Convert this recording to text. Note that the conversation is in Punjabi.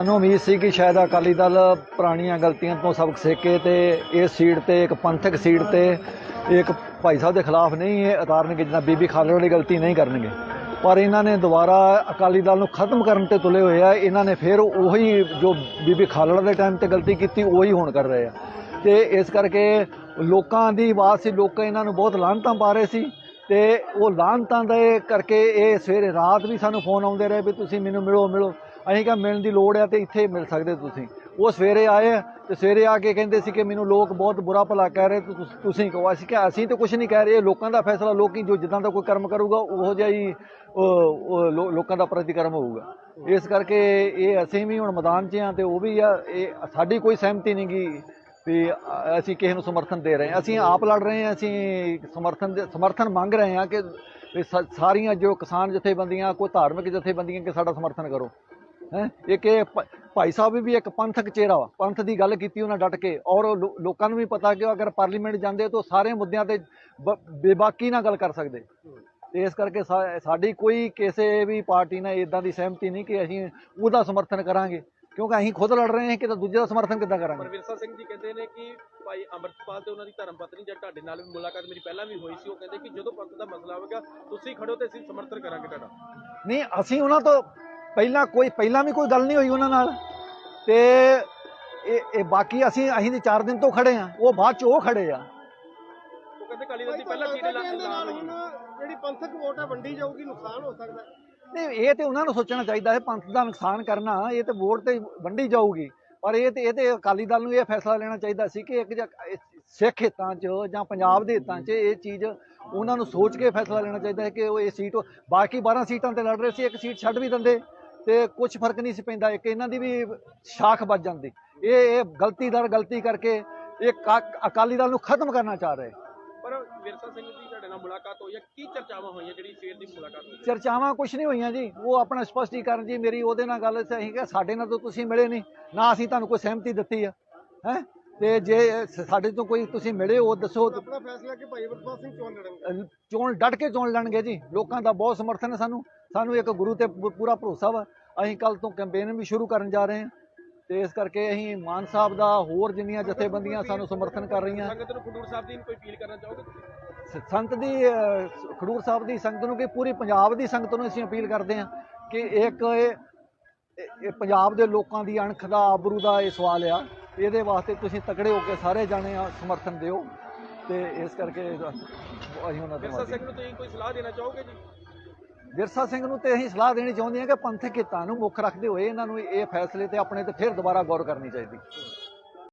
ਸਾਨੂੰ ਉਮੀਦ ਸੀ ਕਿ ਸ਼ਾਇਦ ਅਕਾਲੀ ਦਲ ਪੁਰਾਣੀਆਂ ਗਲਤੀਆਂ ਤੋਂ ਸਬਕ ਸਿੱਖੇ ਤੇ ਇਸ ਸੀਟ ਤੇ, ਇੱਕ ਪੰਥਕ ਸੀਟ ਤੇ, ਇੱਕ ਭਾਈ ਸਾਹਿਬ ਦੇ ਖਿਲਾਫ ਨਹੀਂ, ਇਹ ਉਤਾਰਨਗੇ ਜਿੱਦਾਂ ਬੀਬੀ ਖਾਲੜ ਵਾਲੀ ਗਲਤੀ ਨਹੀਂ ਕਰਨਗੇ। ਪਰ ਇਹਨਾਂ ਨੇ ਦੁਬਾਰਾ ਅਕਾਲੀ ਦਲ ਨੂੰ ਖਤਮ ਕਰਨ ਤੇ ਤੁਲੇ ਹੋਏ ਆ, ਇਹਨਾਂ ਨੇ ਫਿਰ ਉਹੀ ਜੋ ਬੀਬੀ ਖਾਲੜ ਦੇ ਟਾਈਮ ਤੇ ਗਲਤੀ ਕੀਤੀ, ਉਹੀ ਹੁਣ ਕਰ ਰਹੇ ਆ। ਤੇ ਇਸ ਕਰਕੇ ਲੋਕਾਂ ਦੀ ਆਵਾਜ਼ ਸੀ, ਲੋਕ ਇਹਨਾਂ ਨੂੰ ਬਹੁਤ ਲਾਹਨਤਾਂ ਪਾ ਰਹੇ ਸੀ ਤੇ ਉਹ ਲਾਹਨਤਾਂ ਦੇ ਕਰਕੇ ਇਹ ਸਵੇਰੇ ਰਾਤ ਵੀ ਸਾਨੂੰ ਫੋਨ ਆਉਂਦੇ ਰਹੇ ਵੀ ਤੁਸੀਂ ਮੈਨੂੰ ਮਿਲੋ ਮਿਲੋ। ਅਸੀਂ ਕਿਹਾ ਮਿਲਣ ਦੀ ਲੋੜ ਆ ਤੇ ਇੱਥੇ ਮਿਲ ਸਕਦੇ ਤੁਸੀਂ। ਉਹ ਸਵੇਰੇ ਆਏ ਆ ਤੇ ਸਵੇਰੇ ਆ ਕੇ ਕਹਿੰਦੇ ਸੀ ਕਿ ਮੈਨੂੰ ਲੋਕ ਬਹੁਤ ਬੁਰਾ ਭਲਾ ਕਹਿ ਰਹੇ, ਤੇ ਤੁਸੀਂ ਕਹੋ। ਅਸੀਂ ਕਿ ਅਸੀਂ ਤਾਂ ਕੁਝ ਨਹੀਂ ਕਹਿ ਰਹੇ। ਇਹ ਲੋਕਾਂ ਦਾ ਫੈਸਲਾ, ਲੋਕੀ ਜੋ ਜਿੱਦਾਂ ਦਾ ਕੋਈ ਕਰਮ ਕਰੂਗਾ, ਉਹੋ ਜਿਹਾ ਹੀ ਉਹ- ਲੋਕਾਂ ਦਾ ਪ੍ਰਤੀਕਰਮ ਹੋਊਗਾ। ਇਸ ਕਰਕੇ ਇਹ ਅਸੀਂ ਵੀ ਹੁਣ ਮੈਦਾਨ 'ਚ ਆ ਤੇ ਉਹ ਵੀ ਆ। ਇਹ ਸਾਡੀ ਕੋਈ ਸਹਿਮਤੀ ਨਹੀਂ ਗੀ ਵੀ ਅਸੀਂ ਕਿਸੇ ਨੂੰ ਸਮਰਥਨ ਦੇ ਰਹੇ ਹਾਂ। ਅਸੀਂ ਆਪ ਲੜ ਰਹੇ ਹਾਂ, ਅਸੀਂ ਸਮਰਥਨ ਦੇ ਸਮਰਥਨ ਮੰਗ ਰਹੇ ਹਾਂ ਕਿ ਸਾਰੀਆਂ ਜੋ ਕਿਸਾਨ ਜਥੇਬੰਦੀਆਂ, ਕੋਈ ਧਾਰਮਿਕ ਜਥੇਬੰਦੀਆਂ ਕਿ ਸਾਡਾ ਸਮਰਥਨ ਕਰੋ। ਹੈ? ਇੱਕ ਇਹ ਭਾਈ ਸਾਹਿਬ ਵੀ ਇੱਕ ਪੰਥਕ ਚਿਹਰਾ ਵਾ ਪੰਥ ਦੀ ਗੱਲ ਕੀਤੀ ਉਹਨਾਂ ਡਟ ਕੇ ਔਰ ਲੋਕਾਂ ਨੂੰ ਵੀ ਪਤਾ ਕਿ ਅਗਰ ਪਾਰਲੀਮੈਂਟ ਜਾਂਦੇ ਤਾਂ ਸਾਰੇ ਮੁੱਦਿਆਂ ਤੇ ਬੇਬਾਕੀ ਨਾਲ ਗੱਲ ਕਰ ਸਕਦੇ। ਤੇ ਇਸ ਕਰਕੇ ਸਾਡੀ ਕੋਈ ਕਿਸੇ ਵੀ ਪਾਰਟੀ ਨਾਲ ਇਦਾਂ ਦੀ ਸਹਿਮਤੀ ਨਹੀਂ ਕਿ ਅਸੀਂ ਉਹਦਾ ਸਮਰਥਨ ਕਰਾਂਗੇ ਕਿਉਂਕਿ ਅਸੀਂ ਖੁਦ ਲੜ ਰਹੇ ਹਾਂ ਕਿ ਤਾਂ ਦੂਜੇ ਦਾ ਸਮਰਥਨ ਕਿੱਦਾਂ ਕਰਾਂਗੇ? ਪਰ ਵਿਰਸਾ ਸਿੰਘ ਜੀ ਕਹਿੰਦੇ ਨੇ ਕਿ ਭਾਈ ਅੰਮ੍ਰਿਤਪਾਲ ਤੇ ਉਹਨਾਂ ਦੀ ਧਰਮ ਪਤਨੀ ਜਦ ਤੁਹਾਡੇ ਨਾਲ ਵੀ ਮੁਲਾਕਾਤ ਮੇਰੀ ਪਹਿਲਾਂ ਵੀ ਹੋਈ ਸੀ ਉਹ ਕਹਿੰਦੇ ਕਿ ਜਦੋਂ ਪੰਥ ਦਾ ਮਸਲਾ ਆਵੇਗਾ ਤੁਸੀਂ ਖੜੋ ਤੇ ਅਸੀਂ ਸਮਰਥਨ ਕਰਾਂਗੇ ਤੁਹਾਡਾ। ਨਹੀਂ ਅਸੀਂ ਉਹਨਾਂ ਤੋਂ ਪਹਿਲਾਂ ਕੋਈ ਪਹਿਲਾਂ ਵੀ ਕੋਈ ਗੱਲ ਨਹੀਂ ਹੋਈ ਉਹਨਾਂ ਨਾਲ। ਤੇ ਇਹ ਇਹ ਬਾਕੀ ਅਸੀਂ ਅਸੀਂ ਤੇ 4 ਦਿਨ ਤੋਂ ਖੜੇ ਆ ਉਹ ਬਾਅਦ ਚ ਉਹ ਖੜੇ ਆ। ਉਹ ਕਹਿੰਦੇ ਕਾਲੀ ਦਲ ਦੀ ਪਹਿਲਾਂ ਸੀਟ ਲਾ ਇਹਦੇ ਨਾਲ ਹੋਈ। ਹੁਣ ਜਿਹੜੀ ਪੰਥਕ ਵੋਟ ਹੈ ਵੰਡੀ ਜਾਊਗੀ ਨੁਕਸਾਨ ਹੋ ਸਕਦਾ। ਹੈ। ਨਹੀਂ ਇਹ ਤੇ ਉਹਨਾਂ ਨੂੰ ਸੋਚਣਾ ਚਾਹੀਦਾ ਹੈ ਪੰਥ ਦਾ ਨੁਕਸਾਨ ਕਰਨਾ ਇਹ ਤੇ ਵੋਟ ਤੇ ਵੰਡੀ ਜਾਊਗੀ। ਪਰ ਇਹ ਤੇ ਇਹ ਤੇ ਅਕਾਲੀ ਦਲ ਨੂੰ ਇਹ ਫੈਸਲਾ ਲੈਣਾ ਚਾਹੀਦਾ ਸੀ ਕਿ ਇੱਕ ਸਿੱਖ ਹਿੱਤਾਂ 'ਚ ਜਾਂ ਪੰਜਾਬ ਦੇ ਹਿੱਤਾਂ 'ਚ ਇਹ ਚੀਜ਼ ਉਹਨਾਂ ਨੂੰ ਸੋਚ ਕੇ ਫੈਸਲਾ ਲੈਣਾ ਚਾਹੀਦਾ ਹੈ ਕਿ ਉਹ ਇਹ ਸੀਟ ਬਾਕੀ 12 ਸੀਟਾਂ ਤੇ ਲੜ ਰਹੇ ਸੀ ਇੱਕ ਸੀਟ ਛੱਡ ਵੀ ਦਿੰਦੇ। ਤੇ ਕੁਝ ਫ਼ਰਕ ਨਹੀਂ ਸੀ ਪੈਂਦਾ ਇੱਕ ਇਹਨਾਂ ਦੀ ਵੀ ਸ਼ਾਖ ਵੱਜ ਜਾਂਦੀ। ਇਹ ਇਹ ਗਲਤੀ ਦਰ ਗਲਤੀ ਕਰਕੇ ਇਹ ਅਕਾਲੀ ਦਲ ਨੂੰ ਖਤਮ ਕਰਨਾ ਚਾਹ ਰਹੇ। ਪਰ ਵਿਰਸਾ ਸਿੰਘ ਦੀ ਤੁਹਾਡੇ ਨਾਲ ਮੁਲਾਕਾਤ ਹੋਈ ਹੈ ਕੀ ਚਰਚਾਵਾਂ ਹੋਈਆਂ ਜਿਹੜੀ ਸਵੇਰ ਦੀ ਮੁਲਾਕਾਤ ਹੋਈ? ਚਰਚਾਵਾਂ ਕੁਝ ਨਹੀਂ ਹੋਈਆਂ ਜੀ ਉਹ ਆਪਣਾ ਸਪਸ਼ਟੀਕਰਨ ਜੀ ਮੇਰੀ ਉਹਦੇ ਨਾਲ ਗੱਲ ਸਹੀ ਕਿ ਸਾਡੇ ਨਾਲ ਤਾਂ ਤੁਸੀਂ ਮਿਲੇ ਨਹੀਂ ਨਾ ਅਸੀਂ ਤੁਹਾਨੂੰ ਕੋਈ ਸਹਿਮਤੀ ਦਿੱਤੀ ਆ ਹੈ? ਤੇ ਜੇ ਸਾਡੇ ਤੋਂ ਕੋਈ ਤੁਸੀਂ ਮਿਲੇ ਉਹ ਦੱਸੋ। ਆਪਣਾ ਫੈਸਲਾ ਕਿ ਭਾਈ ਅਮਰਪਾਲ ਸਿੰਘ ਚੋਣ ਲੜਨਗੇ। ਚੋਣ ਡਟ ਕੇ ਚੋਣ ਲੜਨਗੇ ਜੀ ਲੋਕਾਂ ਦਾ ਬਹੁਤ ਸਮਰਥਨ ਹੈ ਸਾਨੂੰ। ਸਾਨੂੰ ਇੱਕ ਗੁਰੂ ਤੇ ਪੂਰਾ ਭਰੋਸਾ ਵਾ। ਅਸੀਂ ਕੱਲ ਤੋਂ ਕੈਂਪੇਨ ਵੀ ਸ਼ੁਰੂ ਕਰਨ ਜਾ ਰਹੇ ਹਾਂ। ਤੇ ਇਸ ਕਰਕੇ ਅਸੀਂ ਮਾਨ ਸਾਹਿਬ ਦਾ ਹੋਰ ਜਿੰਨੀਆਂ ਜਥੇਬੰਦੀਆਂ ਸਾਨੂੰ ਸਮਰਥਨ ਕਰ ਰਹੀਆਂ। ਸੰਗਤ ਨੂੰ ਖਡੂਰ ਸਾਹਿਬ ਦੀ ਕੋਈ ਅਪੀਲ ਕਰਨਾ ਚਾਹੋਗੇ ਤੁਸੀਂ? ਸੰਤ ਦੀ ਖਡੂਰ ਸਾਹਿਬ ਦੀ ਸੰਗਤ ਨੂੰ ਕਿ ਪੂਰੀ ਪੰਜਾਬ ਦੀ ਸੰਗਤ ਨੂੰ ਅਸੀਂ ਅਪੀਲ ਕਰਦੇ ਹਾਂ ਕਿ ਇੱਕ ਇਹ ਪੰਜਾਬ ਦੇ ਲੋਕਾਂ ਦੀ ਅਣਖ ਦਾ ਆਬਰੂ ਦਾ ਇਹ ਸਵਾਲ ਆ। ਇਹਦੇ ਵਾਸਤੇ ਤੁਸੀਂ ਤਕੜੇ ਹੋ ਕੇ ਸਾਰੇ ਜਾਣੇ ਆ ਸਮਰਥਨ ਦਿਓ। ਤੇ ਇਸ ਕਰਕੇ ਅਸੀਂ ਉਹਨਾਂ ਨੂੰ ਤੁਸੀਂ ਕੋਈ ਸਲਾਹ ਦੇਣਾ ਚਾਹੋਗੇ ਜੀ? ਵਿਰਸਾ ਸਿੰਘ ਨੂੰ ਤੇ ਅਸੀਂ ਸਲਾਹ ਦੇਣੀ ਚਾਹੁੰਦੇ ਹਾਂ ਕਿ ਪੰਥਕ ਹਿੱਤਾਂ ਨੂੰ ਮੁੱਖ ਰੱਖਦੇ ਹੋਏ ਇਹਨਾਂ ਨੂੰ ਇਹ ਫੈਸਲੇ ਤੇ ਆਪਣੇ ਤੇ ਫਿਰ ਦੁਬਾਰਾ ਗੌਰ ਕਰਨੀ ਚਾਹੀਦੀ।